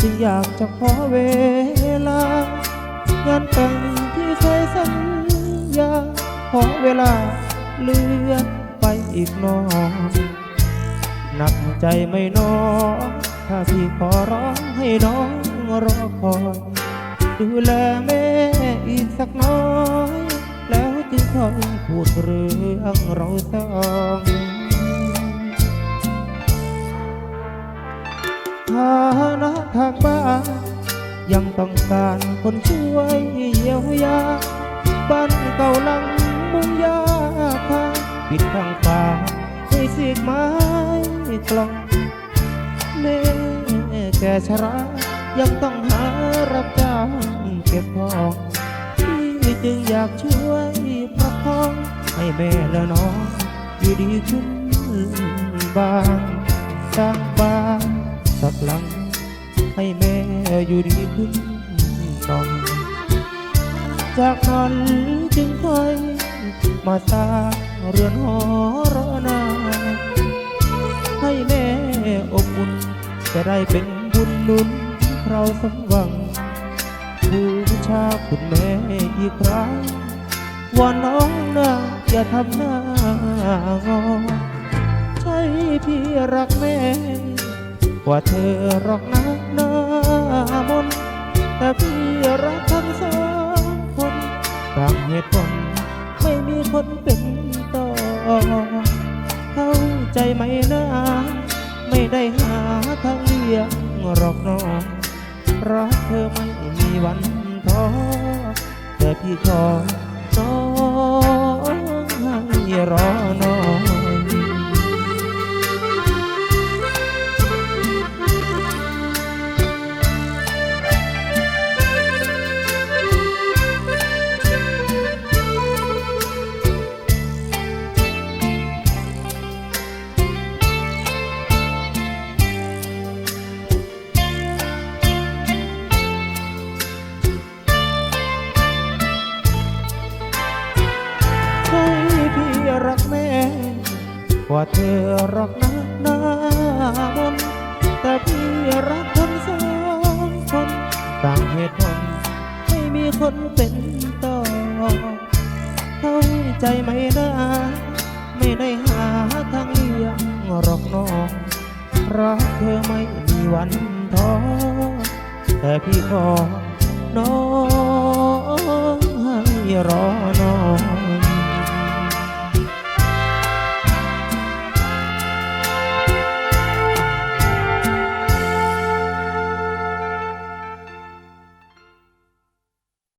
จึงอยากจะขอเวลางานแต่งที่เคยสัญญา ขอเวลาเลื่อนไปอีกหน้อยหนักใจไม่น้อยถ้าพี่ขอร้องให้น้องรอคอยดูแลแม่อีกสักน้อย แล้วจึงค่อยพูดเรื่องเราสองฐานะ ทางบ้านยังต้องการคนช่วยเยียวยา บ้านเก่าหลังมุงยาคาปิดทางป่าให้สีกไม้กลองแม่แก่ชรายังต้องหารับจ้างเก็บของพี่จึงอยากช่วยประคอง ให้แม่และน้องอยู่ดีขึ้นบ้างสร้างบ้านสักหลัง ให้แม่อยู่ดีขึ้นหน่อยจากนั้นจึงค่อยมาสร้างเรือนหอรอนาให้แม่อบอุ่นจะได้เป็นบุญนุนเราสมหวังบูชาคุณแม่อีกครั้งว่าน้องนะอย่าทำหน้างอใช่พี่รักแม่ ว่าเธอรอกนะ หน้ามนแต่พี่รักทั้งสองคนต่างเหตุผลไม่มีคนเป็นต่อ เข้าใจไหมนะไม่ได้หาทางเลี่ยงหรอกน้องรักเธอไม่มีวันท้อแต่พี่ขอ กว่าเธอรักนักหน้ามนแต่พี่รักคนสองคนต่างเหตุผลไม่มีคนเป็นต่อเข้าใจไหมนะไม่ได้หาทางเลี่ยงหรอกน้องรักเธอไม่มีวันท้อแต่พี่ขอน้องให้รอ